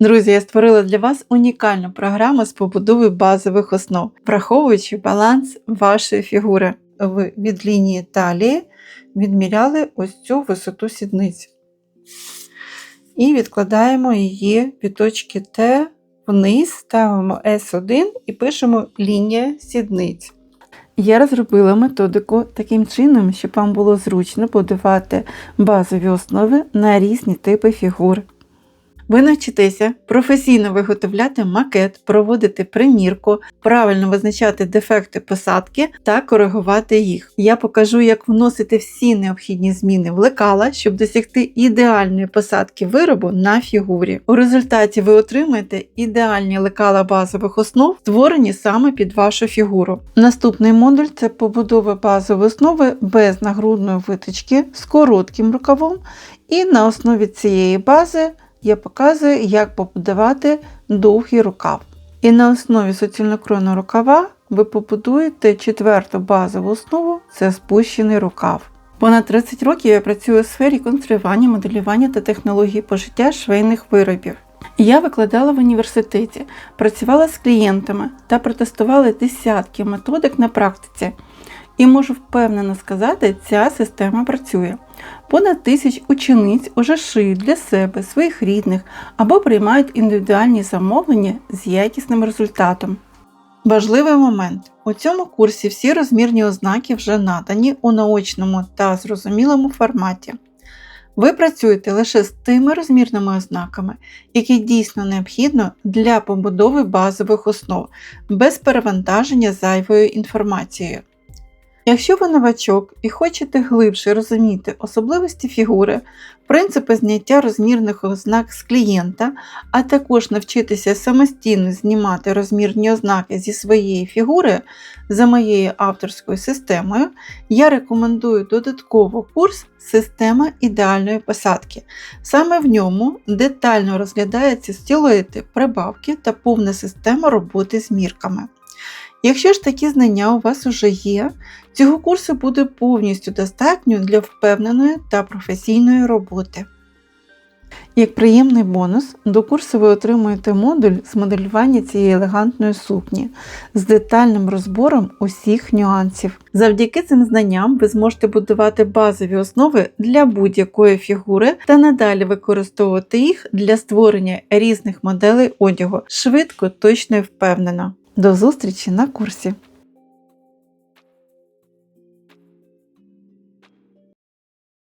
Друзі, я створила для вас унікальну програму з побудови базових основ, враховуючи баланс вашої фігури. Ви від лінії талії відміряли ось цю висоту сідниць. І відкладаємо її від точки Т вниз, ставимо S1 і пишемо лінія сідниць. Я розробила методику таким чином, щоб вам було зручно будувати базові основи на різні типи фігур. Ви навчитеся професійно виготовляти макет, проводити примірку, правильно визначати дефекти посадки та коригувати їх. Я покажу, як вносити всі необхідні зміни в лекала, щоб досягти ідеальної посадки виробу на фігурі. У результаті ви отримаєте ідеальні лекала базових основ, створені саме під вашу фігуру. Наступний модуль це побудова базової основи без нагрудної виточки з коротким рукавом, і на основі цієї бази я показую, як побудувати довгий рукав. І на основі суцільнокроєного рукава ви побудуєте четверту базову основу це спущений рукав. Понад 30 років я працюю у сфері конструювання, моделювання та технології пошиття швейних виробів. Я викладала в університеті, працювала з клієнтами та протестувала десятки методик на практиці. І можу впевнено сказати, ця система працює. Понад тисяч учениць уже шиють для себе, своїх рідних або приймають індивідуальні замовлення з якісним результатом. Важливий момент. У цьому курсі всі розмірні ознаки вже надані у наочному та зрозумілому форматі. Ви працюєте лише з тими розмірними ознаками, які дійсно необхідно для побудови базових основ, без перевантаження зайвою інформацією. Якщо ви новачок і хочете глибше розуміти особливості фігури, принципи зняття розмірних ознак з клієнта, а також навчитися самостійно знімати розмірні ознаки зі своєї фігури за моєю авторською системою, я рекомендую додатково курс Система ідеальної посадки. Саме в ньому детально розглядаються стілети, прибавки та повна система роботи з мірками. Якщо ж такі знання у вас уже є, цього курсу буде повністю достатньо для впевненої та професійної роботи. Як приємний бонус, до курсу ви отримуєте модуль з моделювання цієї елегантної сукні з детальним розбором усіх нюансів. Завдяки цим знанням ви зможете будувати базові основи для будь-якої фігури та надалі використовувати їх для створення різних моделей одягу швидко, точно і впевнено. До зустрічі на курсі!